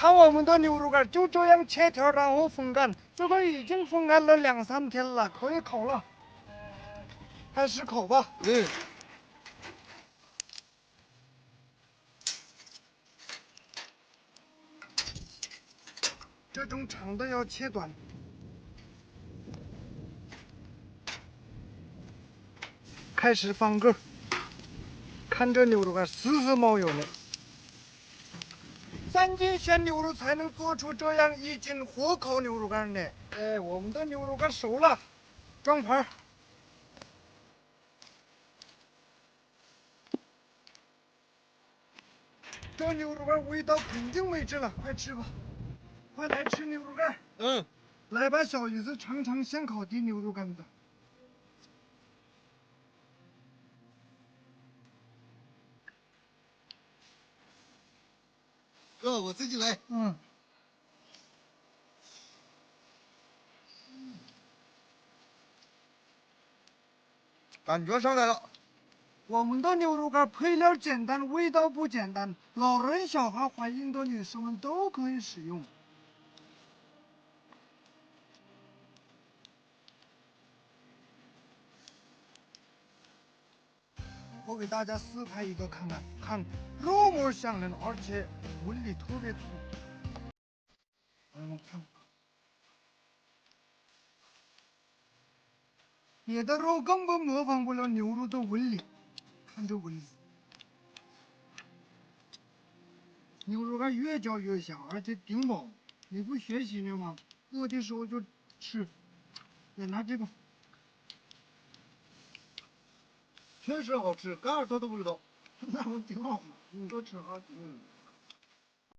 看我们的牛肉干就这样切条，然后风干，这个已经风干了两三天了，可以烤了。开始烤吧。嗯，这种长的要切短。开始放个，看这牛肉干丝丝冒油呢。三斤鲜牛肉才能做出这样一斤火烤牛肉干呢。哎，我们的牛肉干熟了，装盘。这牛肉干味道肯定没治了，快吃吧！快来吃牛肉干！嗯，来吧，小姨子，尝尝现烤的牛肉干吧。哥，我自己来。嗯，感觉上来了。我们的牛肉干配料简单，味道不简单，老人、小孩、怀孕的女生们都可以使用。我给大家示拍一个看看，看肉末香嫩，而且纹理特别粗。嗯，看，别的肉根本模仿不了牛肉的纹理。看这纹理，牛肉干越嚼越香，而且顶饱。你不学习呢吗？饿的时候就吃。来拿这个，确实好吃，干耳朵的味道。那不挺好吗？你多吃哈。嗯。